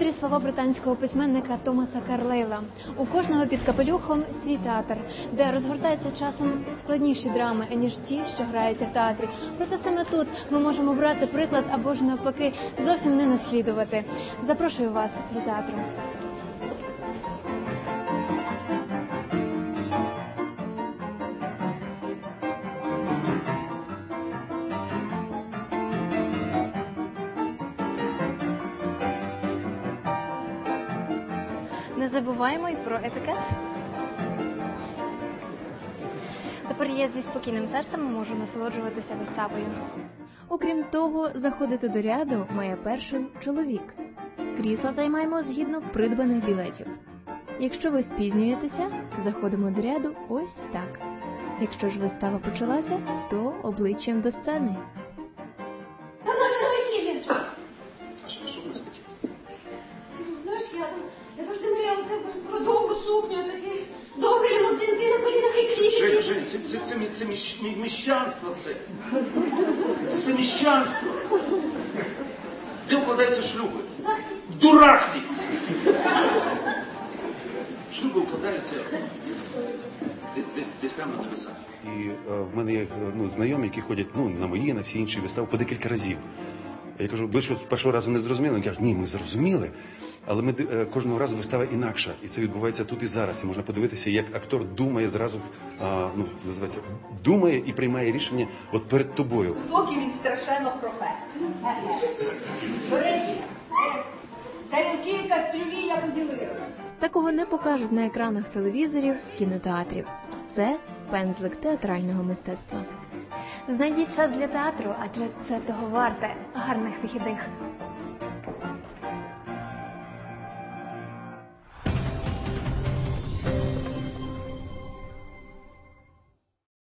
мудрі слова британського письменника Томаса Карлейла. У кожного під капелюхом свій театр, де розгортаються часом складніші драми, ніж ті, що граються в театрі. Проте саме тут ми можемо брати приклад або ж навпаки зовсім не наслідувати. Запрошую вас до театру. Забуваємо й про етикет. Тепер я зі спокійним серцем можу насолоджуватися виставою. Окрім того, заходити до ряду має першим чоловік. Крісла займаємо згідно придбаних білетів. Якщо ви спізнюєтеся, заходимо до ряду ось так. Якщо ж вистава почалася, то обличчям до сцени. Я завжди мріяла це про довгу сукню, такий довгий лімузин, ти на колінах і. Женя, Женя, це, це, це, мі- це міщ- мі- міщанство це. Це все міщанство. Де укладаються шлюби? В дураксі! Шлюби укладаються десь, десь, десь там на небесах. І е, в мене є е, ну, знайомі, які ходять ну, на мої, на всі інші вистави по декілька разів. Я кажу, ви що з першого разу не зрозуміли? Вони кажуть, ні, ми зрозуміли. Але ми е, кожного разу вистава інакша, і це відбувається тут і зараз. І можна подивитися, як актор думає зразу, е, ну називається, думає і приймає рішення от перед тобою. Поки він страшенно хропе. Тарілки кастрюлі я поділила. Такого не покажуть на екранах телевізорів, кінотеатрів. Це пензлик театрального мистецтва. Знайдіть час для театру, адже це того варте гарних вихідних.